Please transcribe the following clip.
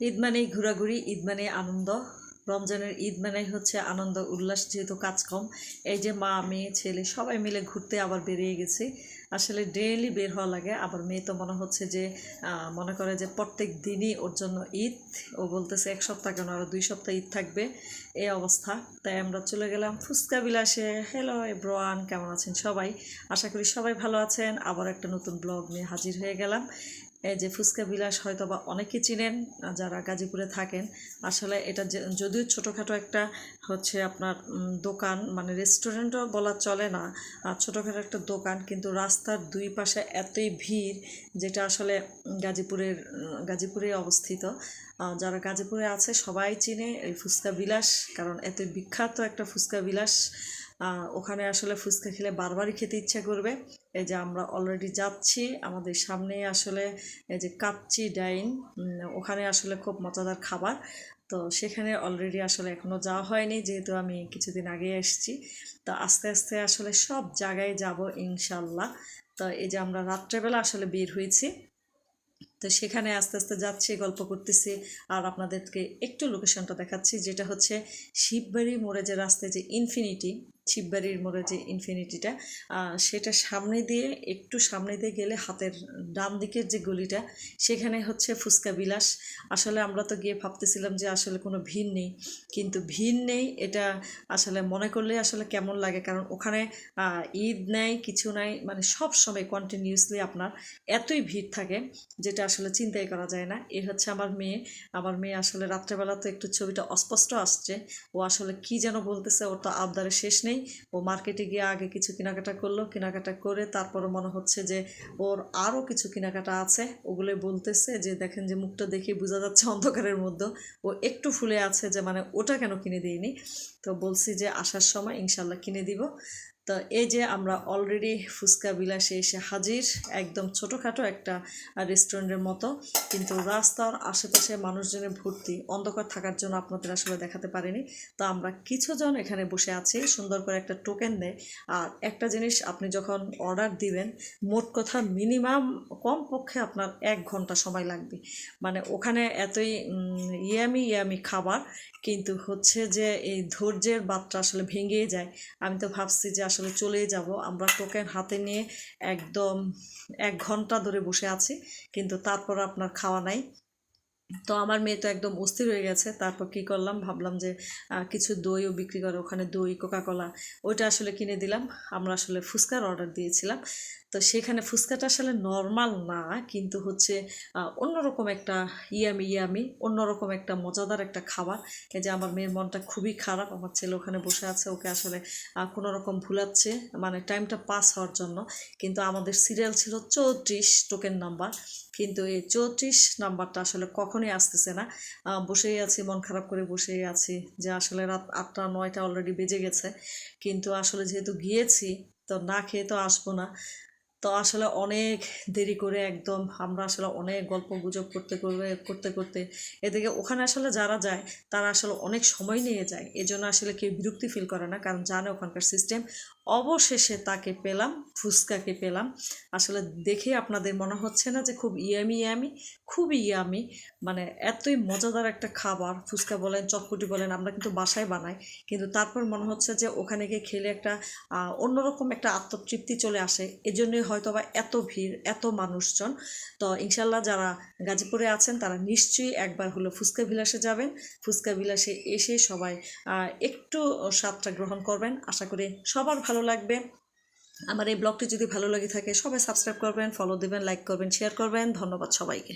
ঈদ মানেই ঘোরাঘুরি, ঈদ মানে আনন্দ। রমজানের ঈদ মানে হচ্ছে আনন্দ, উল্লাস যেহেতু কাজ কম। এই যে মা, মেয়ে, ছেলে সবাই মিলে ঘুরতে আবার বেরিয়ে গেছি। আসলে ডেইলি বের হওয়া লাগে। আবার মেয়ে তো মনে হচ্ছে যে মনে করে যে প্রত্যেক দিনই ওর জন্য ঈদ। ও বলতেছে এক সপ্তাহ কেন? আরও দুই সপ্তাহ ঈদ থাকবে। এই অবস্থা। তাই আমরা চলে গেলাম ফুচকা বিলাসে। হ্যালো এব্রোয়ান কেমন আছেন সবাই? আশা করি সবাই ভালো আছেন। আবার একটা নতুন ব্লগ নিয়ে হাজির হয়ে গেলাম। এই যে ফুচকা বিলাস হয়তো বা অনেকে চিনেন, যারা গাজীপুরে থাকেন। আসলে এটা যদিও ছোটোখাটো একটা হচ্ছে আপনার দোকান মানে রেস্টুরেন্টও বলা চলে না, আর ছোটোখাটো একটা দোকান, কিন্তু রাস্তার দুই পাশে এতই ভিড়, যেটা আসলে গাজীপুরের, গাজীপুরে অবস্থিত। যারা গাজীপুরে আছে সবাই চিনে এই ফুচকা বিলাস, কারণ এত বিখ্যাত একটা ফুচকা বিলাস। ওখানে আসলে ফুচকা খেলে বারবারই খেতে ইচ্ছা করবে। এই যে আমরা অলরেডি যাচ্ছি, আমাদের সামনেই আসলে এই যে কাচ্চি ডাইন ওখানে আসলে খুব মজাদার খাবার। তো সেখানে অলরেডি আসলে এখনও যাওয়া হয়নি, যেহেতু আমি কিছুদিন আগে এসেছি। তো আস্তে আস্তে আসলে সব জায়গায় যাব ইনশাল্লাহ। তো এই যে আমরা রাত্রেবেলা আসলে বের হয়েছি। তো সেখানে আস্তে আস্তে যাচ্ছি, গল্প করতেছি। আর আপনাদেরকে একটু লোকেশনটা দেখাচ্ছি, যেটা হচ্ছে শিববাড়ি মোড়ে যে রাস্তায় যে ইনফিনিটি শিববাড়ির মোড়ে যে ইনফিনিটিটা সেটা সামনে দিয়ে, একটু সামনে দিয়ে গেলে হাতের ডান দিকের যে গলিটা, সেখানে হচ্ছে ফুচকা বিলাস। আসলে আমরা তো গিয়ে ভাবতেছিলাম যে আসলে কোনো ভিড় নেই, কিন্তু ভিড় নেই, এটা আসলে মনে করলে আসলে কেমন লাগে? কারণ ওখানে ঈদ নেই কিছু নাই মানে সব সময় কন্টিনিউসলি আপনার এতই ভিড় থাকে, যেটা আসলে চিন্তাই করা যায় না। এ হচ্ছে আমার মেয়ে। আমার মেয়ে আসলে রাত্রেবেলা তো একটু ছবিটা অস্পষ্ট আসছে। ও আসলে কি যেন বলতেছে, ওর তো আবদারে শেষ নেই। ও মার্কেটে গিয়ে আগে কিছু কেনাকাটা করল। কেনাকাটা করে তারপরে মনে হচ্ছে যে ওর আরও কিছু কেনাকাটা আছে। ওগুলো বলতেছে যে, দেখেন যে মুখটা দেখে বোঝা যাচ্ছে অন্ধকারের মধ্যে। ও একটু ফুলে আছে যে মানে ওটা কেন কিনে দিইনি? তো বলছি যে, আসার সময় ইনশাল্লাহ কিনে দিব। তো এই যে আমরা অলরেডি ফুচকা বিলাসে এসে হাজির, একদম ছোটোখাটো একটা রেস্টুরেন্টের মতো। কিন্তু রাস্তার আশেপাশে মানুষজনের ভর্তি, অন্ধকার থাকার জন্য আপনাদের আসলে দেখাতে পারিনি। তো আমরা কিছুজন এখানে বসে আছি, সুন্দর করে একটা টোকেন দেয়। আর একটা জিনিস আপনি যখন অর্ডার দিবেন, মোট কথা মিনিমাম কমপক্ষে আপনার এক ঘণ্টা সময় লাগবে। মানে ওখানে এতই ইয়ামি ইয়ামি খাবার, কিন্তু হচ্ছে যে এই ধৈর্যের বাতটা আসলে ভেঙে যায়। আমি তো ভাবছি যে আসলে চলে যাব। আমরা টোকেন হাতে নিয়ে একদম এক ঘণ্টা ধরে বসে আছি, কিন্তু তারপর আপনার খাওয়া নাই। তো আমার মেয়ে তো একদম অস্থির হয়ে গেছে। তারপর কি করলাম? ভাবলাম যে কিছু দইও বিক্রি করে, ওখানে দই কোকাকোলা ওইটা আসলে কিনে দিলাম। আমরা আসলে ফুচকার অর্ডার দিয়েছিলাম। তো সেখানে ফুচকাটা আসলে নর্মাল না, কিন্তু হচ্ছে অন্যরকম একটা ইয়ামি ইয়ামি, অন্যরকম একটা মজাদার একটা খাবার। এই যে আমার মেয়ের মনটা খুবই খারাপ, আমার ছেলে ওখানে বসে আছে, ওকে আসলে কোনো রকম ভুলাচ্ছে মানে টাইমটা পাস হওয়ার জন্য। কিন্তু আমাদের সিরিয়াল ছিল চৌত্রিশ টোকেন নাম্বার কিন্তু এই চৌত্রিশ নাম্বারটা আসলে কখনোই আসতেছে না। বসেই আছি, মন খারাপ করে বসেই আছি, যে আসলে রাত আটটা, নয়টা অলরেডি বেজে গেছে। কিন্তু আসলে যেহেতু গিয়েছি, তো না খেয়ে তো আসব না। তো আসলে অনেক দেরি করে একদম আমরা আসলে অনেক গল্প গুজব করতে করবে, করতে করতে এদিকে ওখানে আসলে যারা যায়, তারা আসলে অনেক সময় নিয়ে যায়। এজন্য আসলে কেউ বিরক্তি ফিল করে না, কারণ জানে ওখানকার সিস্টেম অবশেষে তাকে পেলাম, ফুচকাকে পেলাম। আসলে দেখে আপনাদের মনে হচ্ছে না যে খুব ইয়ামি ইয়ামি, খুবই ইয়ামি মানে এতই মজাদার একটা খাবার। ফুচকা বলেন, চটপটি বলেন, আমরা কিন্তু বাসায় বানাই। কিন্তু তারপর মনে হচ্ছে যে ওখানে গিয়ে খেলে একটা অন্যরকম একটা আত্মতৃপ্তি চলে আসে। এজন্যই হয়তো বা এত ভিড়, এত মানুষজন। তো ইনশাল্লাহ যারা গাজীপুরে আছেন, তারা নিশ্চয়ই একবার হলো ফুচকা বিলাসে যাবেন। ফুচকা বিলাসে এসে সবাই একটু স্বাদটা গ্রহণ করবেন। আশা করি সবার ভালো লাগবে। আমার এই ব্লগটি যদি ভালো লাগে থাকে, সবাই সাবস্ক্রাইব করবেন ফলো দেবেন লাইক করবেন শেয়ার করবেন। ধন্যবাদ সবাইকে।